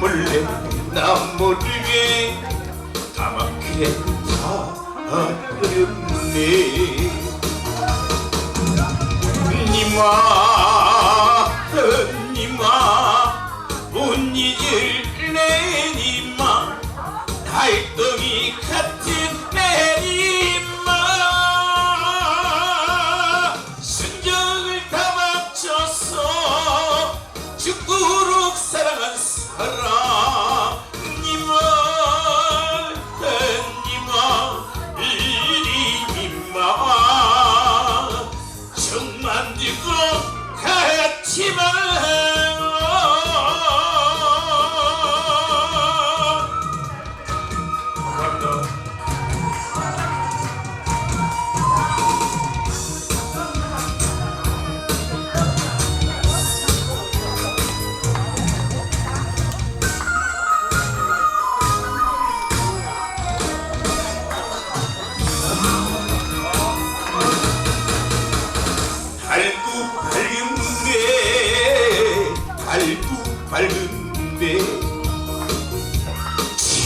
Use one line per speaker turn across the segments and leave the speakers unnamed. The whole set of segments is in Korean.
몰래 나 모르게 까맣게 타버렸네. 니마 니마 못 잊을 내 니마 달덩이 같은 내 니마. 순정을 다 맞춰서 죽도록 사랑한 사람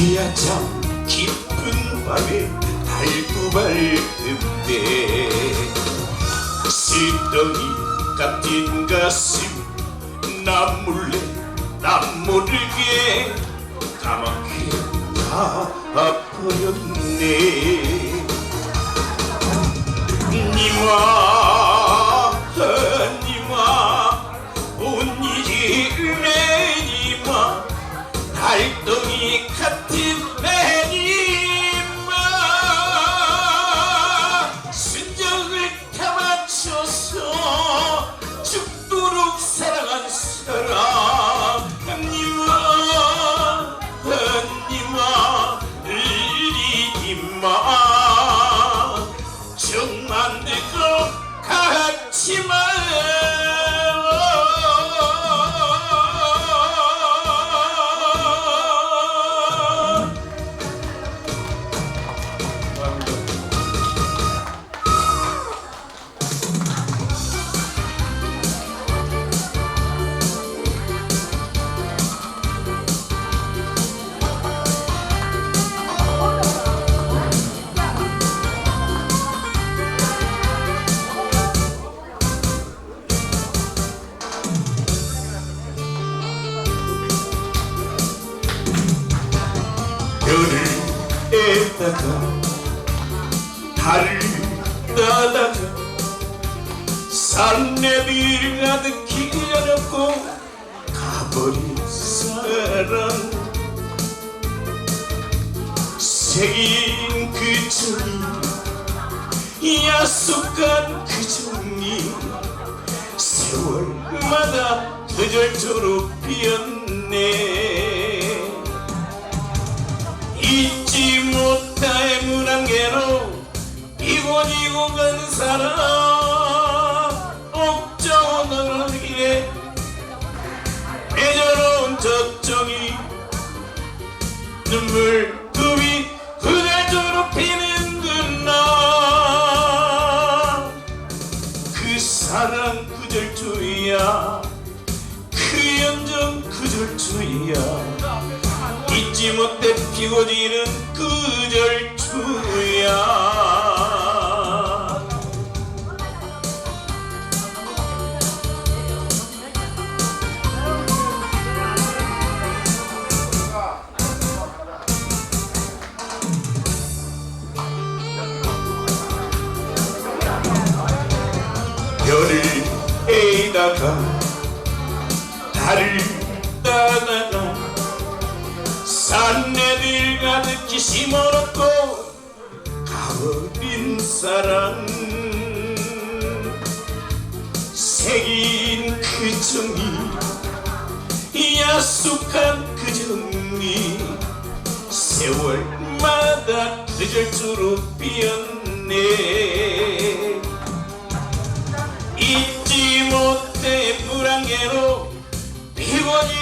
지하철 깊은 밤에 밝고 밝은데 시덩이 같은 가슴 나 몰래 나 모르게 까맣게 다 아파였네. 니마 별을 에다가 달을 따다가 산내들 가득히 열었고 가버린 사랑 새긴 그 종이 야속한 그 종이 세월마다 계절처럼 피었네 간 사람 옥정원하기에 애절한 적정이 눈물 굽이 그대로 피는 그날 그 사랑 그 절투야. 그 연정 그 절투야. 잊지 못해 피워지는 그 산내들 가득히 심어놓고 가버린 사랑. 새긴 그 정이 야속한 그 정이 세월마다 계절수로 피었네. 잊지 못해 불안개로 피곤이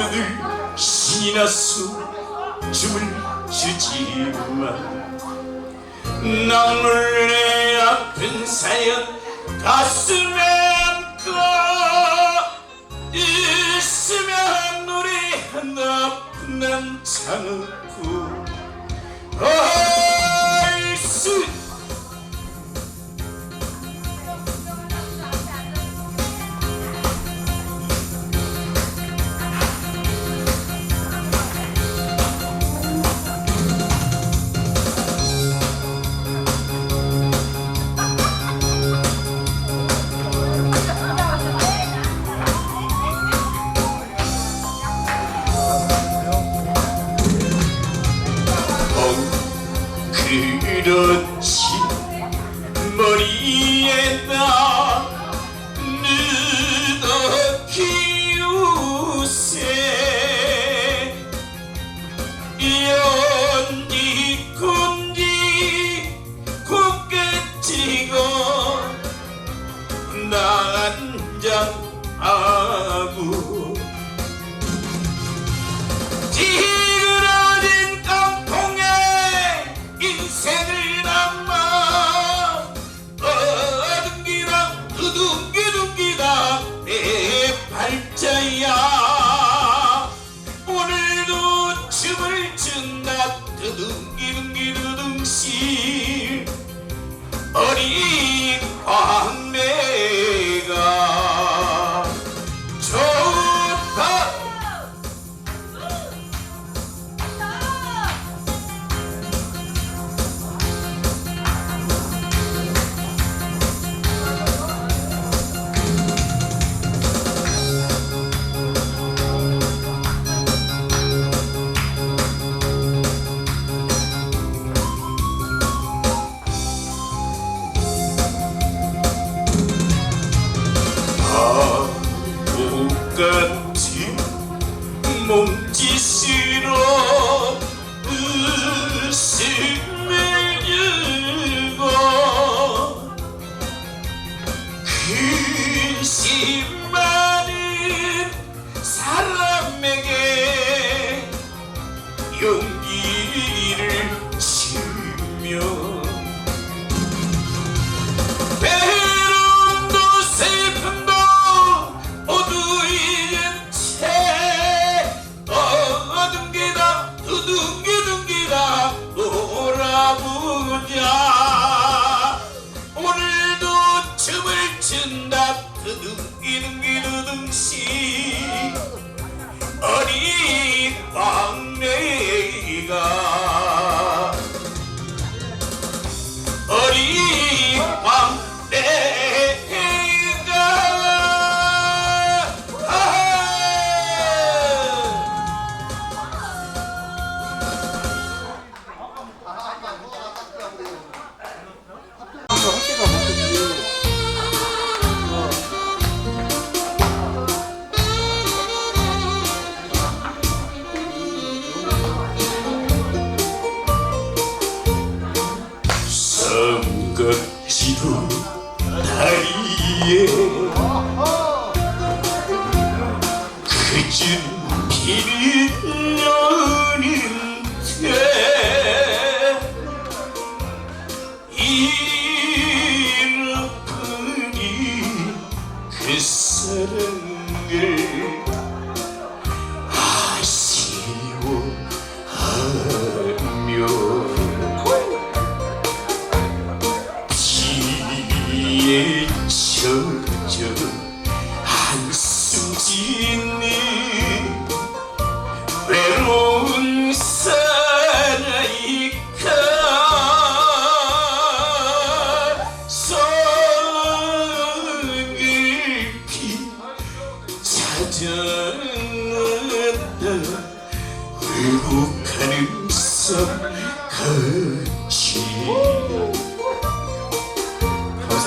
모두 신이 났소 춤을 추지만. 나물의 아픈 사연 가슴에 안고 있으면 우리 나쁜 남자 놓고. 그렇지 머리에다 keep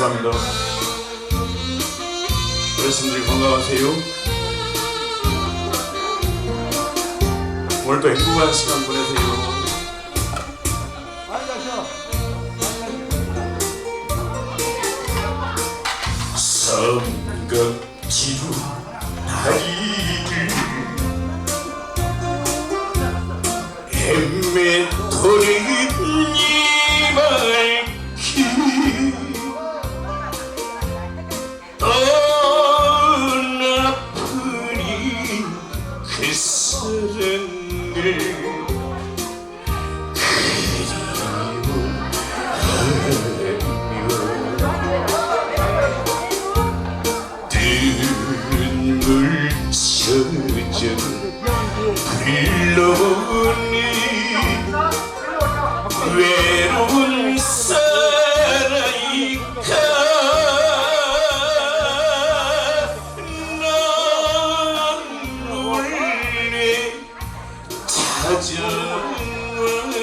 감사합니다. 그러신지 건강하세요. 오늘도 행복한 시간 보내세요. 삼각지루 나이들 헤매더니 찾아왔던